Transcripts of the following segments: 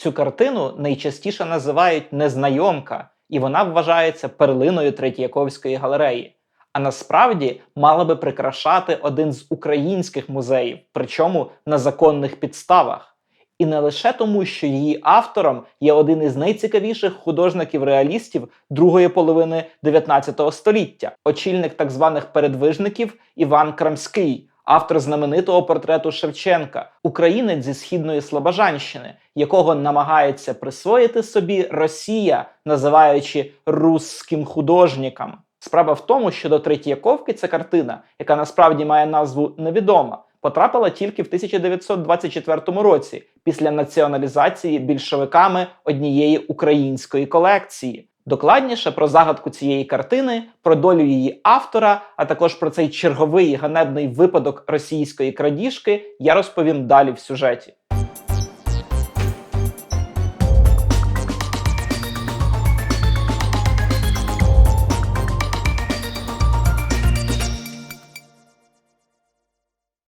Цю картину найчастіше називають незнайомка, і вона вважається перлиною Третьяковської галереї. А насправді мала би прикрашати один з українських музеїв, причому на законних підставах. І не лише тому, що її автором є один із найцікавіших художників-реалістів другої половини 19 століття, очільник так званих передвижників Іван Крамський, автор знаменитого портрету Шевченка, українець зі східної Слобожанщини, якого намагається присвоїти собі Росія, називаючи русським художником. Справа в тому, що до Третьяковки ця картина, яка насправді має назву невідома, потрапила тільки в 1924 році після націоналізації більшовиками однієї української колекції. Докладніше про загадку цієї картини, про долю її автора, а також про цей черговий ганебний випадок російської крадіжки я розповім далі в сюжеті.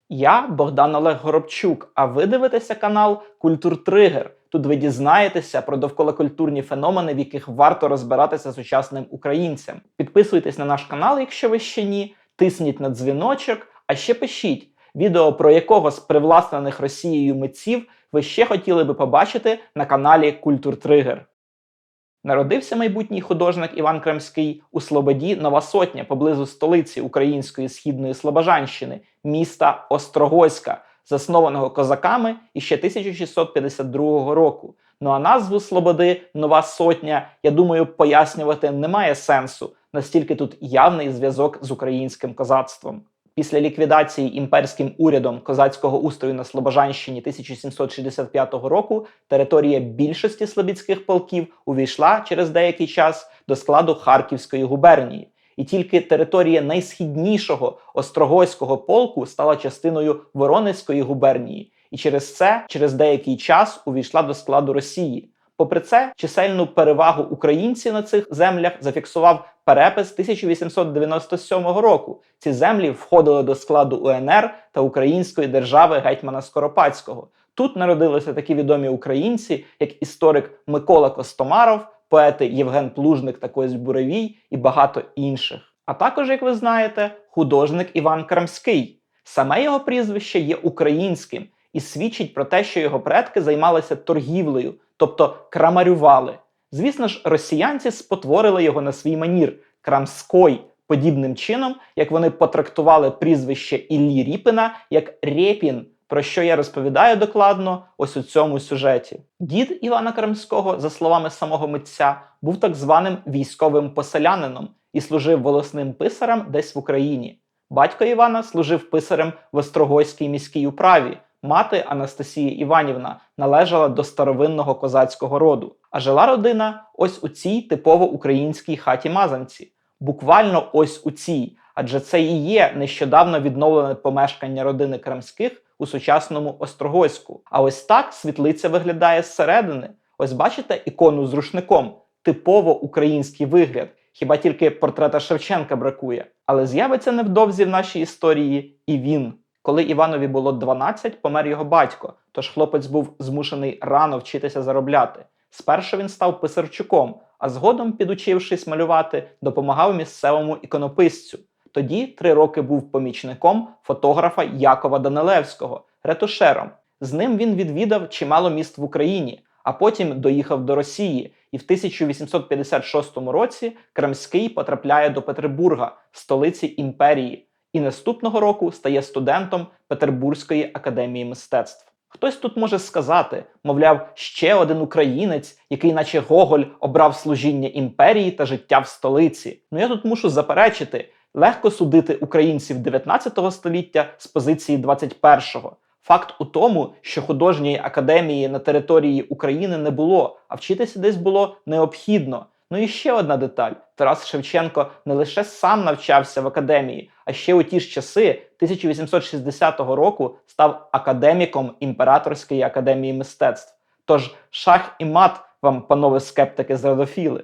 Я Богдан Олег Горобчук, а ви дивитеся канал Культуртригер. Тут ви дізнаєтеся про довколокультурні феномени, в яких варто розбиратися сучасним українцям. Підписуйтесь на наш канал, якщо ви ще ні, тисніть на дзвіночок, а ще пишіть відео, про якого з привласнених Росією митців ви ще хотіли би побачити на каналі Культуртригер. Народився майбутній художник Іван Кремський у Слободі Нова Сотня поблизу столиці української східної Слобожанщини, міста Острогоська, заснованого козаками іще 1652 року. Ну а назву Слободи Нова Сотня, я думаю, пояснювати немає сенсу, настільки тут явний зв'язок з українським козацтвом. Після ліквідації імперським урядом козацького устрою на Слобожанщині 1765 року територія більшості слобідських полків увійшла через деякий час до складу Харківської губернії, і тільки територія найсхіднішого Острогойського полку стала частиною Воронезької губернії, і через це через деякий час увійшла до складу Росії. Попри це, чисельну перевагу українців на цих землях зафіксував перепис 1897 року. Ці землі входили до складу УНР та Української держави гетьмана Скоропадського. Тут народилися такі відомі українці, як історик Микола Костомаров, поети Євген Плужник та Кось Буревій і багато інших. А також, як ви знаєте, художник Іван Крамський. Саме його прізвище є українським і свідчить про те, що його предки займалися торгівлею, тобто крамарювали. Звісно ж, росіянці спотворили його на свій манір Крамской, подібним чином, як вони потрактували прізвище Іллі Ріпина як Рєпін, про що я розповідаю докладно ось у цьому сюжеті. Дід Івана Крамського, за словами самого митця, був так званим військовим поселянином і служив волосним писарем десь в Україні. Батько Івана служив писарем в Острогойській міській управі. Мати Анастасія Іванівна належала до старовинного козацького роду, а жила родина ось у цій типово українській хаті Мазанці. Буквально ось у цій, адже це і є нещодавно відновлене помешкання родини Кремських у сучасному Острогойську. А ось так світлиця виглядає зсередини. Ось бачите ікону з рушником, типово український вигляд. Хіба тільки портрета Шевченка бракує. Але з'явиться невдовзі в нашій історії і він. Коли Іванові було 12, помер його батько, тож хлопець був змушений рано вчитися заробляти. Спершу він став писарчуком, а згодом, підучившись малювати, допомагав місцевому іконописцю. Тоді три роки був помічником фотографа Якова Данилевського, ретушером. З ним він відвідав чимало міст в Україні, а потім доїхав до Росії, і в 1856 році Кремський потрапляє до Петербурга, столиці імперії, і наступного року стає студентом Петербурзької академії мистецтв. Хтось тут може сказати, мовляв, ще один українець, який, наче Гоголь, обрав служіння імперії та життя в столиці. Ну я тут мушу заперечити, легко судити українців 19 століття з позиції 21-го. Факт у тому, що художньої академії на території України не було, а вчитися десь було необхідно. Ну і ще одна деталь: Тарас Шевченко не лише сам навчався в академії, а ще у ті ж часи 1860 року став академіком Імператорської академії мистецтв. Тож шах і мат вам, панове скептики зрадофіли.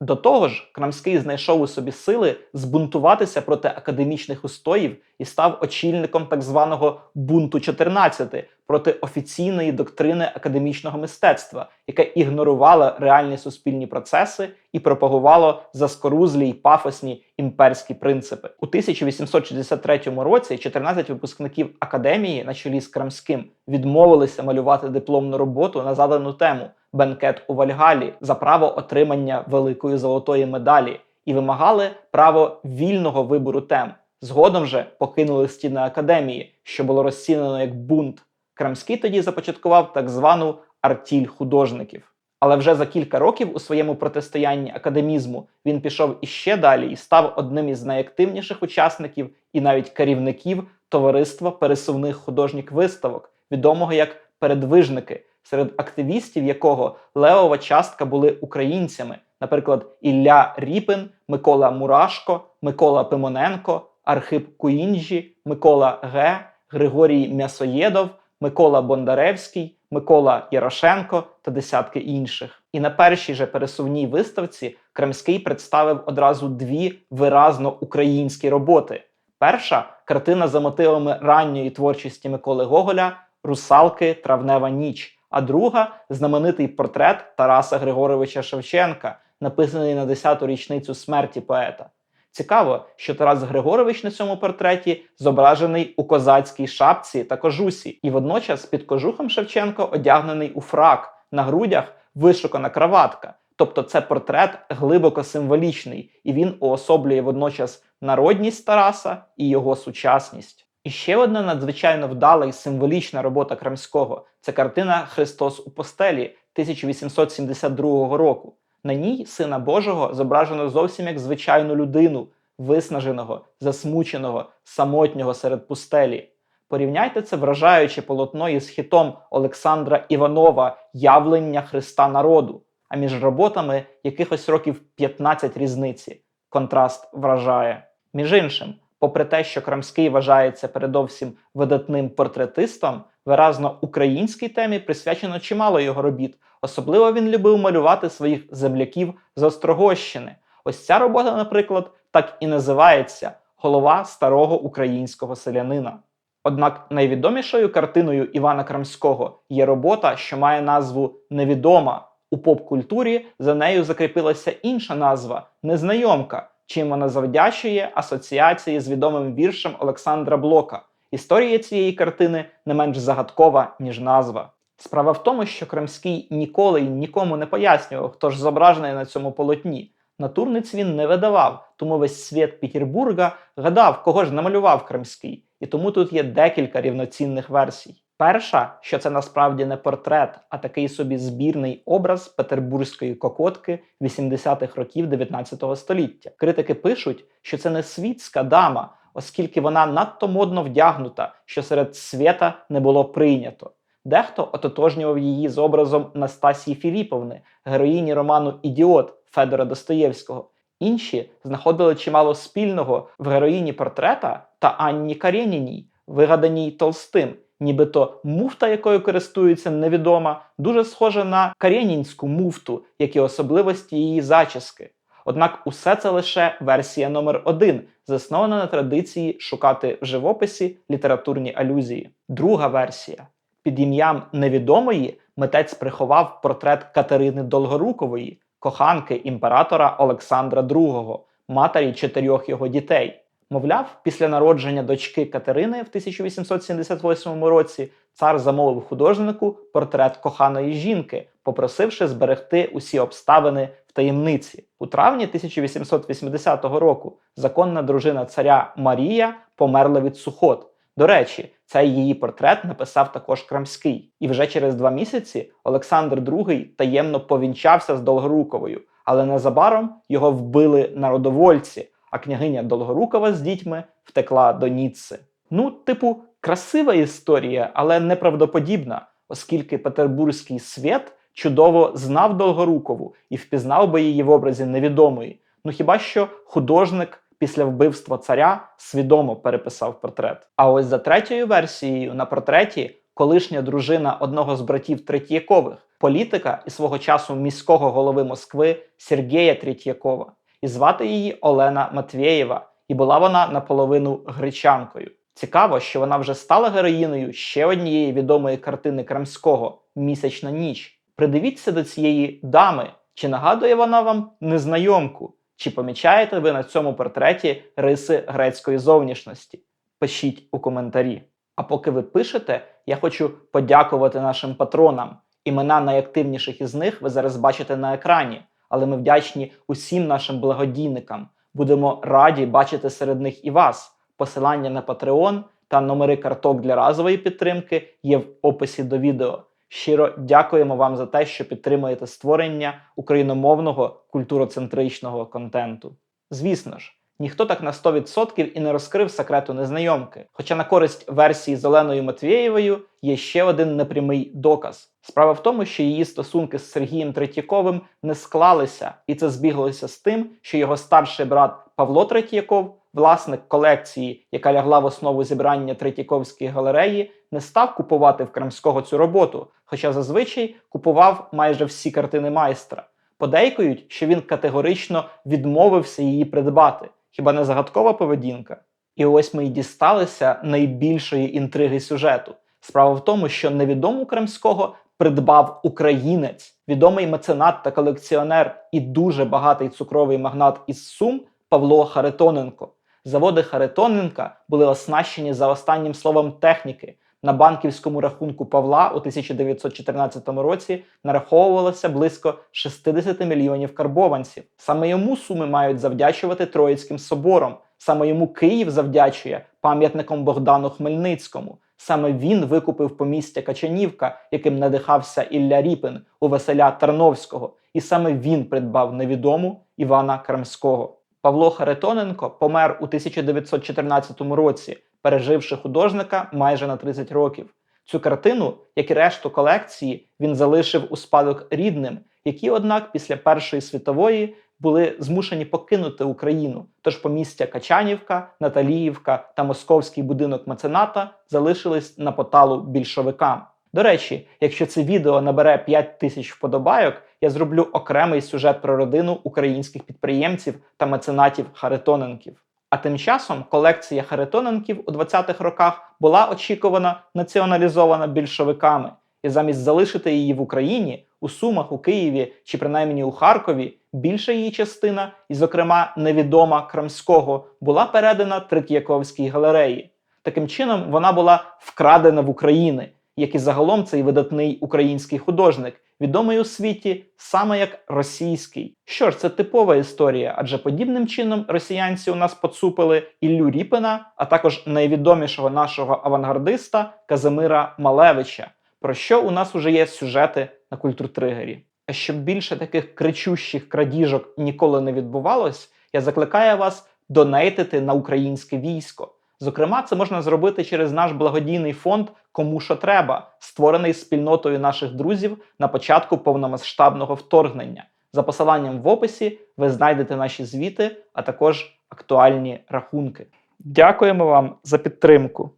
До того ж, Крамський знайшов у собі сили збунтуватися проти академічних устоїв і став очільником так званого бунту 14 проти офіційної доктрини академічного мистецтва, яка ігнорувала реальні суспільні процеси і пропагувало заскорузлі й пафосні імперські принципи. У 1863 році 14 випускників академії, на чолі з Крамським, відмовилися малювати дипломну роботу на задану тему бенкет у Вальгалі за право отримання великої золотої медалі і вимагали право вільного вибору тем. Згодом же покинули стіни академії, що було розцінено як бунт. Крамський тоді започаткував так звану артіль художників. Але вже за кілька років у своєму протистоянні академізму він пішов іще далі і став одним із найактивніших учасників і навіть керівників товариства пересувних художніх виставок, відомого як передвижники, серед активістів якого левова частка були українцями, наприклад, Ілля Ріпин, Микола Мурашко, Микола Пимоненко, Архип Куінджі, Микола Ге, Григорій М'ясоєдов, Микола Бондаревський, Микола Ярошенко та десятки інших. І на першій же пересувній виставці Кремський представив одразу дві виразно українські роботи. Перша картина за мотивами ранньої творчості Миколи Гоголя Русалки Травнева ніч. А друга знаменитий портрет Тараса Григоровича Шевченка, написаний на 10-ту річницю смерті поета. Цікаво, що Тарас Григорович на цьому портреті зображений у козацькій шапці та кожусі, і водночас під кожухом Шевченко одягнений у фрак, на грудях вишукана краватка. Тобто це портрет глибоко символічний, і він уособлює водночас народність Тараса і його сучасність. І ще одна надзвичайно вдала і символічна робота Крамського це картина Христос у постелі 1872 року. На ній сина Божого зображено зовсім як звичайну людину, виснаженого, засмученого, самотнього серед пустелі. Порівняйте це вражаюче полотно із хітом Олександра Іванова Явлення Христа народу, а між роботами якихось років 15 різниці. Контраст вражає. Між іншим, попри те, що Крамський вважається передовсім видатним портретистом, виразно українській темі присвячено чимало його робіт. Особливо він любив малювати своїх земляків з Острогощини. Ось ця робота, наприклад, так і називається Голова старого українського селянина. Однак найвідомішою картиною Івана Крамського є робота, що має назву Невідома. У поп-культурі за нею закріпилася інша назва Незнайомка, чим вона завдячує асоціації з відомим віршем Олександра Блока. Історія цієї картини не менш загадкова, ніж назва. Справа в тому, що Кремський ніколи й нікому не пояснював, хто ж зображений на цьому полотні. Натурниць він не видавав, тому весь світ Петербурга гадав, кого ж намалював Кремський. І тому тут є декілька рівноцінних версій. Перша, що це насправді не портрет, а такий собі збірний образ петербурзької кокотки 80-х років 19 століття. Критики пишуть, що це не світська дама, оскільки вона надто модно вдягнута, що серед свята не було прийнято. Дехто ототожнював її з образом Настасії Філіповни, героїні роману Ідіот Федора Достоєвського. Інші знаходили чимало спільного в героїні портрета та Анні Карєніній, вигаданій Толстим. Нібито муфта, якою користується невідома, дуже схожа на карєнінську муфту, як і особливості її зачіски. Однак усе це лише версія номер один, заснована на традиції шукати в живописі літературні алюзії. Друга версія під ім'ям невідомої митець приховав портрет Катерини Долгорукової, коханки імператора Олександра II, матері чотирьох його дітей. Мовляв, після народження дочки Катерини в 1878 році цар замовив художнику портрет коханої жінки, попросивши зберегти усі обставини в таємниці. У травні 1880 року законна дружина царя Марія померла від сухот. До речі, цей її портрет написав також Крамський. І вже через два місяці Олександр II таємно повінчався з Долгоруковою, але незабаром його вбили народовольці, а княгиня Долгорукова з дітьми втекла до Ніцци. Ну, типу, красива історія, але неправдоподібна, оскільки петербурзький світ чудово знав Долгорукову і впізнав би її в образі невідомої. Ну хіба що художник після вбивства царя свідомо переписав портрет. А ось за третьою версією на портреті колишня дружина одного з братів Третьякових, політика і свого часу міського голови Москви Сергія Третьякова. І звати її Олена Матвєєва, і була вона наполовину гречанкою. Цікаво, що вона вже стала героїною ще однієї відомої картини Крамського Місячна ніч. Придивіться до цієї дами, чи нагадує вона вам незнайомку, чи помічаєте ви на цьому портреті риси грецької зовнішності? Пишіть у коментарі. А поки ви пишете, я хочу подякувати нашим патронам. Імена найактивніших із них ви зараз бачите на екрані, але ми вдячні усім нашим благодійникам. Будемо раді бачити серед них і вас. Посилання на Patreon та номери карток для разової підтримки є в описі до відео. Щиро дякуємо вам за те, що підтримуєте створення україномовного культуроцентричного контенту. Звісно ж, ніхто так на 100% і не розкрив секрету незнайомки. Хоча на користь версії з Оленою Матвєєвою є ще один непрямий доказ. Справа в тому, що її стосунки з Сергієм Третьяковим не склалися, і це збіглося з тим, що його старший брат Павло Третьяков, власник колекції, яка лягла в основу зібрання Третьяковської галереї, не став купувати в Крамського цю роботу, хоча зазвичай купував майже всі картини майстра. Подейкують, що він категорично відмовився її придбати. Хіба не загадкова поведінка? І ось ми й дісталися найбільшої інтриги сюжету. Справа в тому, що невідому кримського придбав українець, відомий меценат та колекціонер і дуже багатий цукровий магнат із Сум Павло Харитоненко. Заводи Харитоненка були оснащені за останнім словом техніки. На банківському рахунку Павла у 1914 році нараховувалося близько 60 мільйонів карбованців. Саме йому суми мають завдячувати Троїцьким собором. Саме йому Київ завдячує пам'ятником Богдану Хмельницькому. Саме він викупив помістя Качанівка, яким надихався Ілля Ріпин у Василя Тарновського, і саме він придбав невідому Івана Крамського. Павло Харитоненко помер у 1914 році, переживши художника майже на 30 років. Цю картину, як і решту колекції, він залишив у спадок рідним, які, однак, після Першої світової були змушені покинути Україну. Тож помістя Качанівка, Наталіївка та московський будинок мецената залишились на поталу більшовикам. До речі, якщо це відео набере 5 тисяч вподобайок, я зроблю окремий сюжет про родину українських підприємців та меценатів Харитоненків. А тим часом колекція Харитоненків у 20-х роках була очікувано націоналізована більшовиками, і замість залишити її в Україні, у Сумах, у Києві чи принаймні у Харкові, більша її частина, і, зокрема, невідома Крамського, була передана Третьяковській галереї. Таким чином, вона була вкрадена в Україні, як і загалом цей видатний український художник, відомий у світі саме як російський. Що ж, це типова історія, адже подібним чином росіянці у нас поцупили Іллю Ріпина, а також найвідомішого нашого авангардиста Казимира Малевича, про що у нас уже є сюжети на культуртригері. А щоб більше таких кричущих крадіжок ніколи не відбувалось, я закликаю вас донейтити на українське військо. Зокрема, це можна зробити через наш благодійний фонд Кому що треба, створений спільнотою наших друзів на початку повномасштабного вторгнення. За посиланням в описі ви знайдете наші звіти, а також актуальні рахунки. Дякуємо вам за підтримку.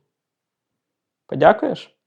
Подякуєш?